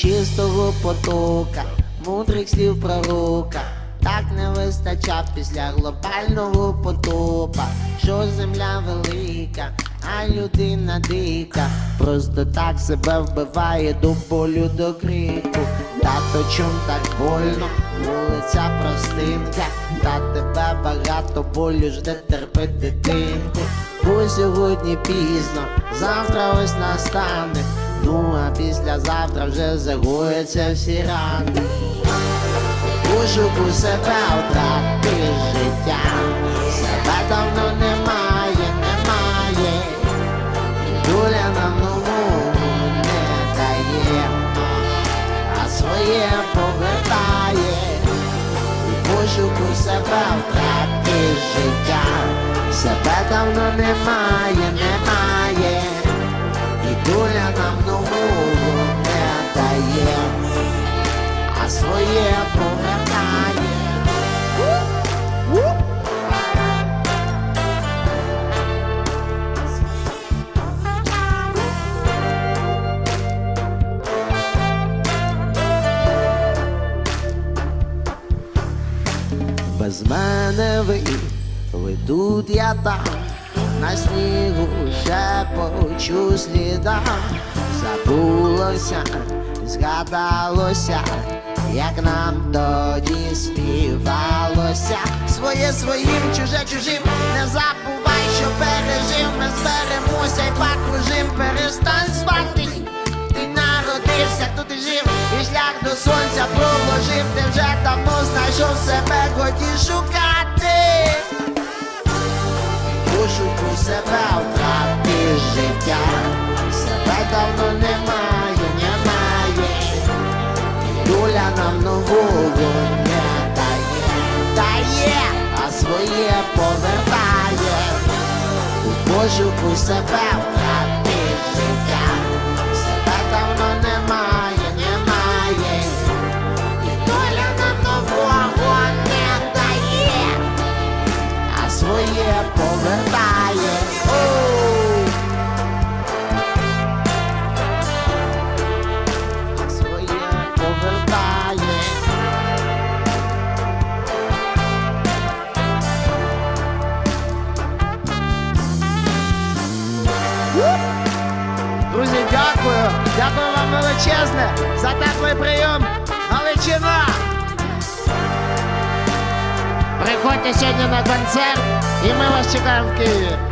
чистого потока, мудрих слів пророка. Так не вистачав після глобального потопа, що земля велика, а людина дика. Просто так себе вбиває до болю до крику. Тато чом так больно, вулиця простинка, та тебе багато болю жде терпи дитинку. Бо сьогодні пізно, завтра ось настане. Ну а післязавтра вже загояться всі рани. Пошуку себе втрати життя, себе давно немає, немає, доля нам нового не дає, а своє повертає, у пошуку себе втрати життя, себе давно немає, немає, мене ви, тут, я там, на снігу ще почу сліда, забулося, згадалося, як нам тоді співалося. Своє своїм, чуже чужим, не забувай, що пережив, ми зберемося й покружим, перестань проложив, ти вже давно знайшов себе, годі шукати. Пошуку себе втрати життя, себе давно немає, немає, доля нам нового не дає, дає, а своє повертає, у пошуку себе втрати повертає. Друзі, дякую. Дякую вам величезне за теплий прийом. Галичина! Приходьте сьогодні на концерт, і ми вас чекаємо в Києві.